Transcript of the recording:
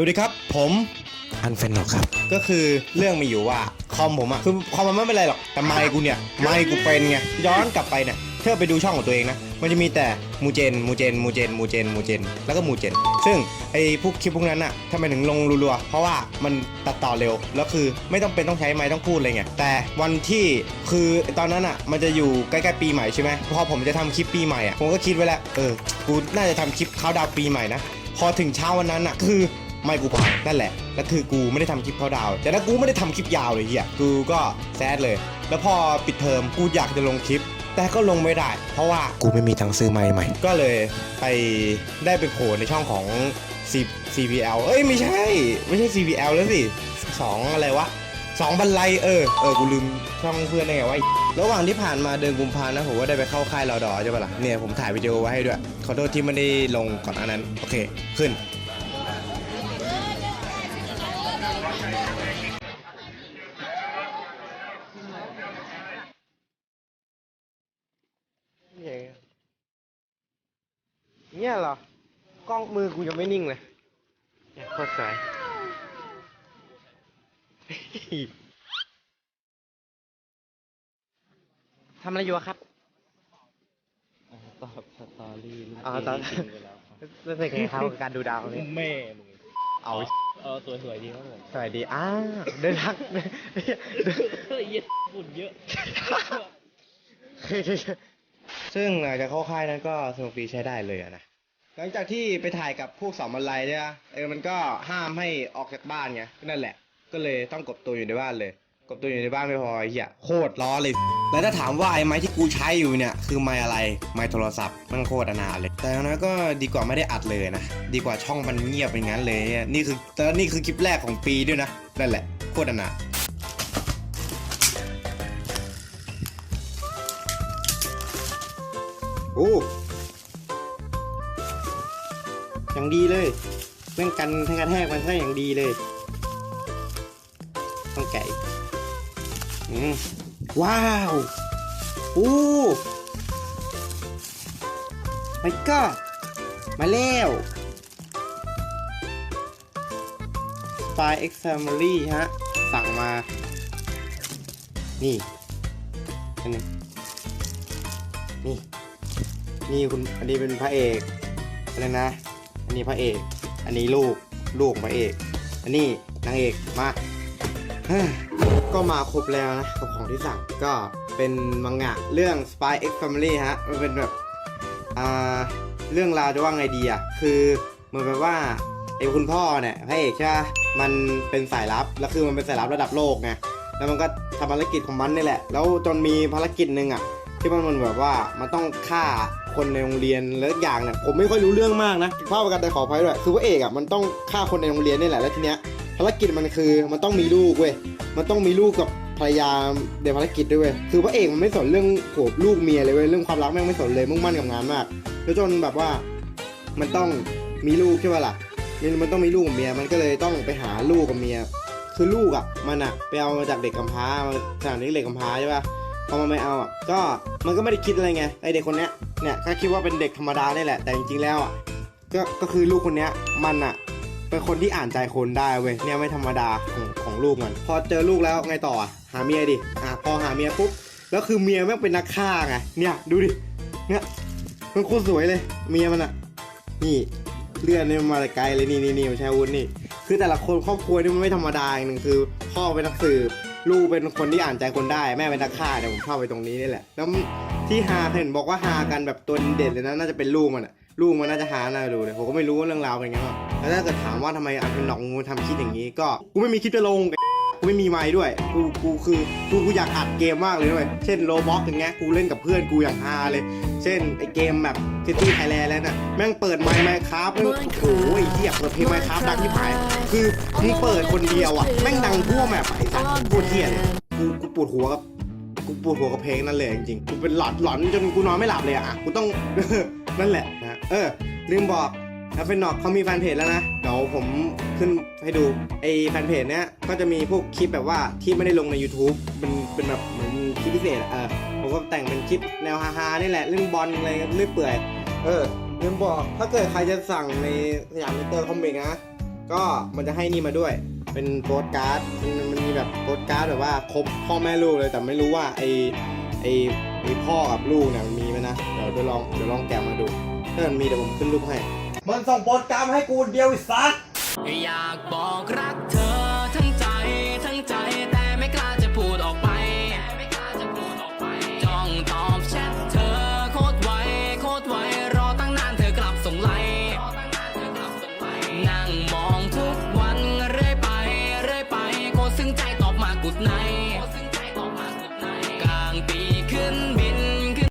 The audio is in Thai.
วัสดีครับผมอันเฟนโนครับ ก็คือเรื่องมีอยู่ว่าคอมผมอะคือคอมมันไม่เป็นไรหรอกแต่ไมค์กูเนี่ยไมค์กูเป็นไงย้อนกลับไปเนี่ยเธอไปดูช่องของตัวเองนะมันจะมีแต่มูเจนมูเจนมูเจนมูเจนมูเจน แล้วก็มูเจน ซึ่งไอ้พวกคลิปพวกนั้นอะทำไมถึงลงรัวๆเพราะว่ามันตัดต่อเร็วแล้วคือไม่ต้องเป็นต้องใช้ไมค์ต้องพูดอะไรเงี้ยแต่วันที่คือตอนนั้นอะมันจะอยู่ใกล้ๆปีใหม่ใช่ไหมพอผมจะทำคลิปปีใหม่อะผมก็คิดไว้แล้วเออกูน่าจะทำคลิปเข้าดาวน์ปีใหม่นะพอถึงเช้าวันนั้นอะคือ ไม่กูพังนั่นแหละแล้วคือกูไม่ได้ทำคลิปเขาดาว แต่ถ้ากูไม่ได้ทำคลิปยาวเลยเฮียกูก็แซดเลย แล้วพอปิดเทอมกูอยากจะลงคลิป แต่ก็ลงไม่ได้ เพราะว่ากูไม่มีตังซื้อไม้ใหม่ ก็เลยไปได้ไปโผล่ในช่องของ C CPL เอ้ยไม่ใช่ ไม่ใช่ CPL แล้วสิสองอะไรวะสองบรรลัยเออเออกูลืมช่องเพื่อนได้ไงวะระหว่างที่ผ่านมาเดือนกุมภานะผมว่าได้ไปเข้าค่ายรอดอใช่ปะล่ะเนี่ยผมถ่ายวิดีโอไว้ให้ด้วย ขอโทษที่ไม่ได้ลงก่อนอันนั้น โอเค ขึ้น เนี่ยเหรอ กล้องมือกูยังไม่นิ่งเลยเนี่ยโคตรสวยทำอะไรอยู่อะครับตอบสตอรี่อ๋อตอนไปแล้วครับรู้สึกไงครับกับการดูดาวนี้แม่มึงเอาเออสวยๆดีครับผมสวัสดีอ้าเดินทักเฮ้ยเหี้ยฝุ่นเยอะ ซึ่งหลังจากเข้าค่ายนั้นก็สนุกดีใช้ได้เลยอะนะ หลังจากที่ไปถ่ายกับพวกสองบรรลัยเนี่ยเออมันก็ห้ามให้ออกจากบ้านไงก็นั่นแหละ ก็เลยต้องกบตัวอยู่ในบ้านเลย กบตัวอยู่ในบ้านไม่พอไอ้เหี้ยโคตรร้อเลย แล้วถ้าถามว่าไอ้ไม้ที่กูใช้อยู่เนี่ยคือไม้อะไรไม้โทรศัพท์มันโคตรอนาถเลย แต่อย่างนั้นก็ดีกว่าไม่ได้อัดเลยนะดีกว่าช่องมันเงียบอย่างนั้นเลยเนี่ยนี่คือแล้วนี่คือคลิปแรกของปีด้วยนะนั่นแหละโคตรอนาถโอ้ อย่างดีเลยเรื่องกันทั้งกระแทกมันก็อย่างดีเลย ต้องแกะอืมว้าวโอ้ไม่ก็มาแล้ว Spy X Family ฮะ สั่งมา นี่อันนี้นี่ นี่คุณอันนี้เป็นพระเอกอะไรนะ อันนี้พระเอก อันนี้ลูกลูกพระเอก อันนี้นางเอกมาก็มาครบแล้วนะกับของที่สั่งก็เป็นมังงะเรื่อง Spy X Family ฮะมันเป็นแบบอ่าเรื่องราวจะว่าไงดีอะคือเหมันแบบว่าไอ้คุณพ่อเนี่ยพระเอกใช่ปะมันเป็นสายลับแล้วคือมันเป็นสายลับระดับโลกไงแล้วมันก็ทำภารกิจของมันนี่แหละ แล้วจนมีภารกิจหนึ่งอะที่มันมันแบบว่ามันต้องฆ่า คนในโรงเรียนแล้วอย่างเนี่ยผมไม่ค่อยรู้เรื่องมากนะภาพประกันแต่ขออภัยด้วยคือพระเอกอะมันต้องฆ่าคนในโรงเรียนนี่แหละแล้วทีเนี้ยภารกิจมันคือมันต้องมีลูกเว้ยมันต้องมีลูกกับภรรยาในภารกิจด้วยเว้ยคือพระเอกมันไม่สนเรื่องโหลูกเมียเลยเว้ยเรื่องความรักแม่งไม่สนเลยมุ่งมั่นกับงานมากแล้วจนแบบว่ามันต้องมีลูกใช่ป่ะล่ะมันมันต้องมีลูกกับเมียมันก็เลยต้องไปหาลูกกับเมียคือลูกอะมันอะไปเอามาจากเด็กกำพร้ามาจากเด็กกำพร้าใช่ป่ะพอมันไม่เอาอะก็มันก็ไม่ได้คิดอะไรไงไอเด็กคนเนี้ย เนี่ยก็คิดว่าเป็นเด็กธรรมดานี่แหละ แต่จริงๆแล้วอะก็ก็คือลูกคนเนี้ยมันอะเป็นคนที่อ่านใจคนได้เว้ยเนี่ยไม่ธรรมดาของของลูกมัน พอเจอลูกแล้วไงต่ออะหาเมียดิอะพอหาเมียปุ๊บแล้วคือเมียแม่งเป็นนักฆ่าไงเนี่ยดูดิเนี่ยมันโคตรสวยเลย เมียมันอะนี่เลือดนี่มันมาไกลเลยนี่นี่นี่ใช้วุธนี่ คือแต่ละคนครอบครัวนี่มันไม่ธรรมดาอย่างหนึ่งคือ พ่อเป็นนักสืบลูกเป็นคนที่อ่านใจคนได้ แม่เป็นนักฆ่าเนี่ยผมชอบไปตรงนี้นี่แหละแล้ว ที่ฮาเห็นบอกว่าฮากันแบบตัวเด่นเลยนะน่าจะเป็นลูกมันอะลูกมันน่าจะฮาน่าดูเลยผมก็ไม่รู้ว่าเรื่องราวเป็นไงบ้างแล้วถ้าเกิดถามว่าทำไมอันเป็นหนองงูทำคลิปอย่างนี้ ก็กูไม่มีคลิปจะลงกูไม่มีไม้ด้วย กู กูคือ กู กูอยากอัดเกมมากเลยด้วย เช่นโลบ็อกอย่างเงี้ย กูเล่นกับเพื่อนกูอย่างฮาเลย เช่นไอเกมแบบซิตี้ไทยแลนด์แล้วน่ะ แม่งเปิดไมค์ไมค์ครับโอ้โหไอเหี้ยเปิดเพลงไมค์ครับดังที่หาย คือมึงเปิดคนเดียวอะ แม่งดังทั่วแมปไอ้สัสปวดเหี้ยกู กูปวดหัวกับ กูปวดหัวกับเพลงนั่นเลยจริงๆกูเป็นหลอนหลอนจนกูนอนไม่หลับเลยอะกูต้อง นั่นแหละนะเออลืมบอกแล้วเป็นนอกเขามีแฟนเพจแล้วนะเดี๋ยวผมขึ้นให้ดูไอแฟนเพจเนี้ยก็จะมีพวกคลิปแบบว่าที่ไม่ได้ลงใน YouTube เป็นเป็นแบบเหมือนคลิปพิเศษอะเออผมก็แต่งเป็นคลิปแนวฮาๆนี่แหละเรื่องบอลอะไรเรื่อยเปื่อยเออลืมบอกถ้าเกิดใครจะสั่งในสยามมิเตอร์คอมเมกนะก็มันจะให้นี่มาด้วย เป็นโปสการ์ดมันมันมีแบบโปสการ์ดแบบว่าครบพ่อแม่ลูกเลยแต่ไม่รู้ว่าไอไอไอพ่อกับลูกเนี่ยมันมีไหมนะเดี๋ยวเดี๋ยวลองเดี๋ยวลองแกะมาดู ถ้ามันมีเดี๋ยวผมขึ้นรูปให้มันส่งโปสการ์ดมาให้กูเดียวอ้สัสอยากบอกรักเธอทั้งใจทั้งใจแต่ไม่กล้าจะพูดออกไปจ้องตอบแชทเธอโคตรไวโคตรไวรอตั้งนานเธอกลับส่งไลน์นั่ง มอ